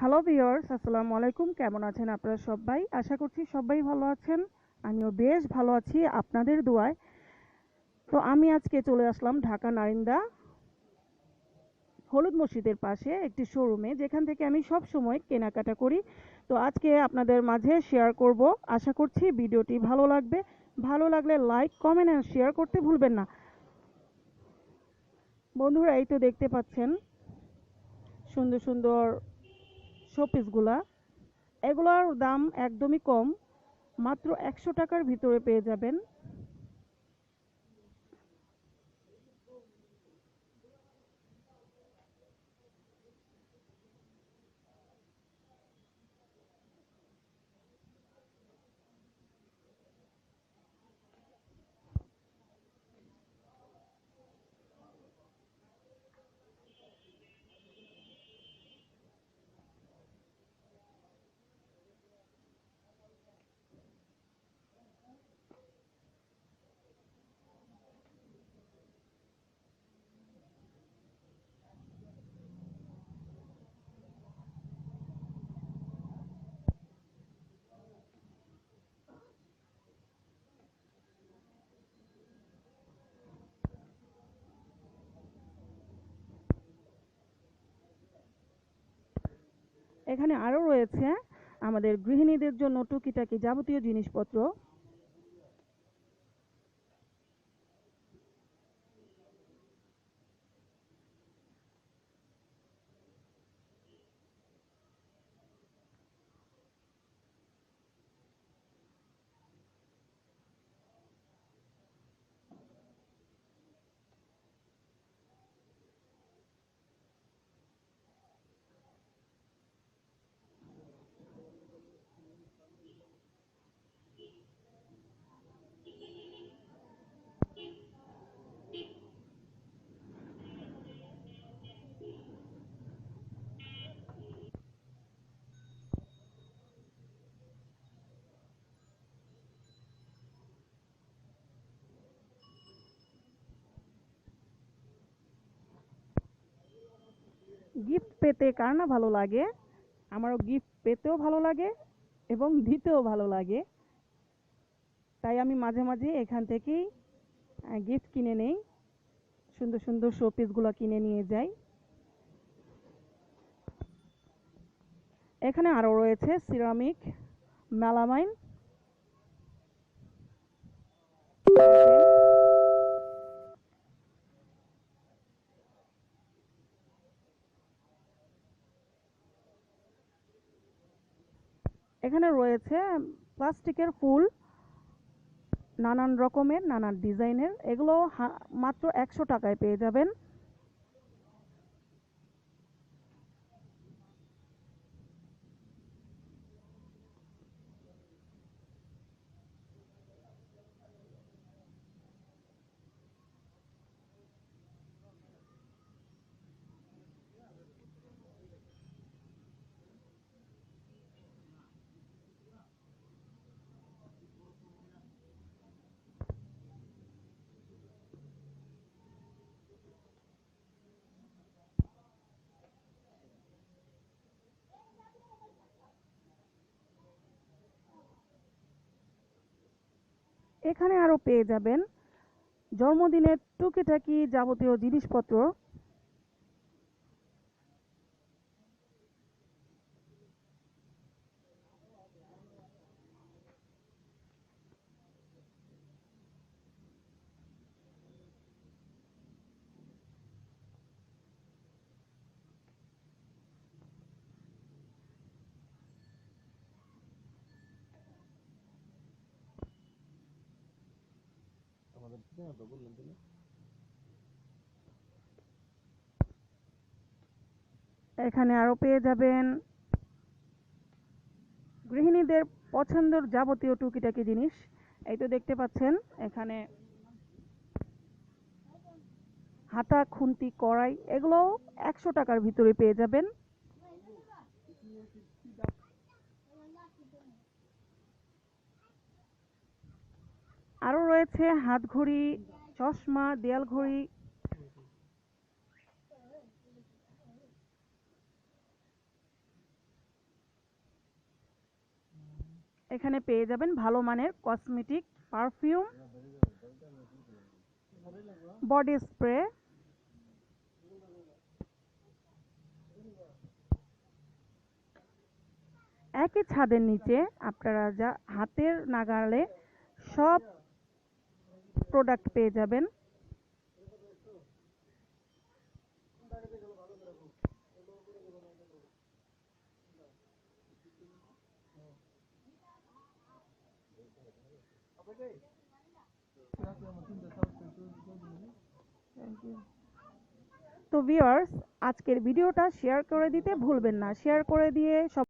Hello viewers আসসালামু আলাইকুম। কেমন আছেন আপনারা সবাই? আশা করছি সবাই ভালো আছেন। আমিও বেশ ভালো আছি আপনাদের দোয়ায়। তো আমি আজকে চলে আসলাম ঢাকা নারিন্দা হলুদ মসজিদের পাশে একটি শোরুমে যেখান থেকে আমি সব সময় কেনাকাটা করি। তো আজকে আপনাদের মাঝে শেয়ার করব। আশা করছি ভিডিওটি ভালো লাগবে। ভালো লাগলে লাইক কমেন্ট অ্যান্ড শেয়ার করতে ভুলবেন না। বন্ধুরা, এই তো দেখতে পাচ্ছেন। সুন্দর সুন্দর শোপিসগুলা এগুলার দাম একদমই কম মাত্র একশো টাকার ভিতরে পেয়ে যাবেন। এখানে আরও রয়েছে আমাদের গৃহিণীদের জন্য টুকিটাকি যাবতীয় জিনিসপত্র। গিফট পেতে কার না ভালো লাগে? আমারও গিফট পেতেও ভালো লাগে এবং দিতেও ভালো লাগে। তাই আমি মাঝে মাঝে এখান থেকেই গিফট কিনে নেই। সুন্দর সুন্দর শোপিসগুলো কিনে নিয়ে যাই। এখানে আরও রয়েছে সিরামিক মেলামাইন এখানে রয়েছে প্লাস্টিকের ফুল নানান রকমের নানান ডিজাইনের। এগুলো মাত্র একশো টাকায় পেয়ে যাবেন। এখানে আরও পেয়ে যাবেন জন্মদিনের টুকিটাকি যাবতীয় জিনিসপত্র এখানে আরও পেয়ে যাবেন গৃহিণীদের পছন্দের যাবতীয় টুকিটাকি জিনিস। এই তো দেখতে পাচ্ছেন, এখানে হাতা, খুন্তি, কড়াই এগুলো একশো টাকার ভিতরে পেয়ে যাবেন। আরও রয়েছে হাত ঘড়ি চশমা দেয়াল ঘড়ি এখানে পেয়ে যাবেন ভালো মানের কসমেটিক পারফিউম, বডি স্প্রে, একই ছাদের নিচে আপনারা যা হাতের নাগালে সব প্রোডাক্ট পেয়ে যাবেন। তো ভিউয়ার্স আজকের ভিডিওটা শেয়ার করে দিতে ভুলবেন না। শেয়ার করে দিয়ে সব